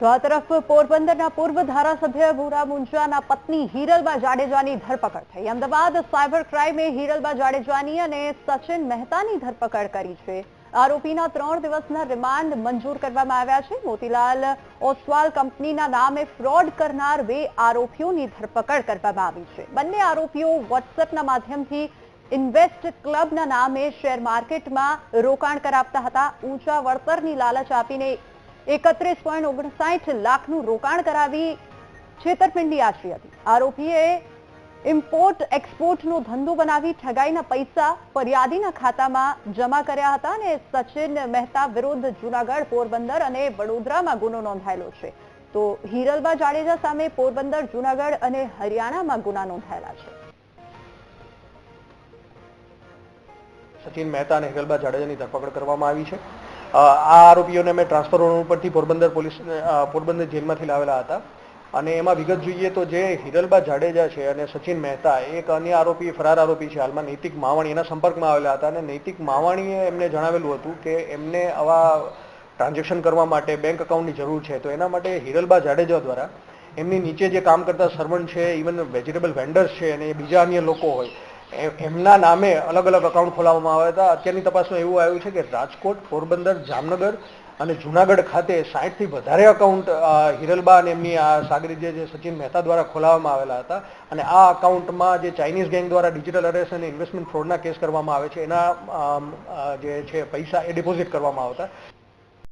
તો આ તરફ પોરબંદરના પૂર્વ ધારાસભ્ય ભૂરા મુંજાના પત્ની હિરલબા જાડેજાની ધરપકડ થઈ. અમદાવાદ સાયબર ક્રાઇમે હિરલબા જાડેજાની અને સચિન મહેતાની ધરપકડ કરી છે. આરોપીના ત્રણ દિવસના રિમાન્ડ મંજૂર કરવામાં આવ્યા છે. મોતીલાલ ઓસવાલ કંપનીના નામે ફ્રોડ કરનાર બે આરોપીઓની ધરપકડ કરવામાં આવી છે. બંને આરોપીઓ વોટ્સએપના માધ્યમથી ઇન્વેસ્ટ ક્લબના નામે શેર માર્કેટમાં રોકાણ કરાવતા હતા. ઊંચા વળતરની લાલચ આપીને એકત્રીસ પોઈન્ટ ઓગણસાઠ લાખનું રોકાણ કરાવી છેતરપિંડી આચરી હતી. આરોપીએ ઇમ્પોર્ટ એક્સપોર્ટનો ધંધો બનાવી ઠગાઈના પૈસા ફરિયાદીના ખાતામાં જમા કર્યા હતા અને સચિન મહેતા વિરુદ્ધ જુનાગઢ પોરબંદર અને વડોદરામાં ગુનો નોંધાયેલો છે. તો હિરલબા જાડેજા સામે પોરબંદર, જુનાગઢ અને હરિયાણામાં ગુના નોંધાયેલા છે. સચિન મહેતા અને હિરલબા જાડેજાની ધરપકડ કરવામાં આવી છે. આ આરોપીઓને અમે ટ્રાન્સફર ઉપરથી પોરબંદર પોલીસ પોરબંદર જેલમાંથી લાવેલા હતા. અને એમાં વિગત જોઈએ તો જે હિરલબા જાડેજા છે અને સચિન મહેતા, એક અન્ય આરોપી, ફરાર આરોપી છે, હાલમાં નૈતિક માવાણી, એના સંપર્કમાં આવેલા હતા. અને નૈતિક માવાણીએ એમને જણાવેલું હતું કે એમને આવા ટ્રાન્ઝેક્શન કરવા માટે બેંક એકાઉન્ટની જરૂર છે. તો એના માટે હિરલબા જાડેજા દ્વારા એમની નીચે જે કામ કરતા સર્વન્ટ છે, ઇવન વેજીટેબલ વેન્ડર્સ છે અને બીજા અન્ય લોકો હોય એ- એમના નામે અલગ અલગ અકાઉન્ટ ખોલાવવામાં આવ્યા હતા. અત્યારની તપાસમાં એવું આવ્યું છે કે રાજકોટ, પોરબંદર, જામનગર અને જુનાગઢ ખાતે સાહીઠથી વધારે અકાઉન્ટ હિરલબા અને એમની આ સાગરી જે સચિન મહેતા દ્વારા ખોલાવવામાં આવેલા હતા. અને આ અકાઉન્ટમાં જે ચાઇનીઝ ગેંગ દ્વારા ડિજિટલ અરેસ્ટ અને ઇન્વેસ્ટમેન્ટ ફ્રોડના કેસ કરવામાં આવે છે, એના જે છે, પૈસા એ ડિપોઝિટ કરવામાં આવતા.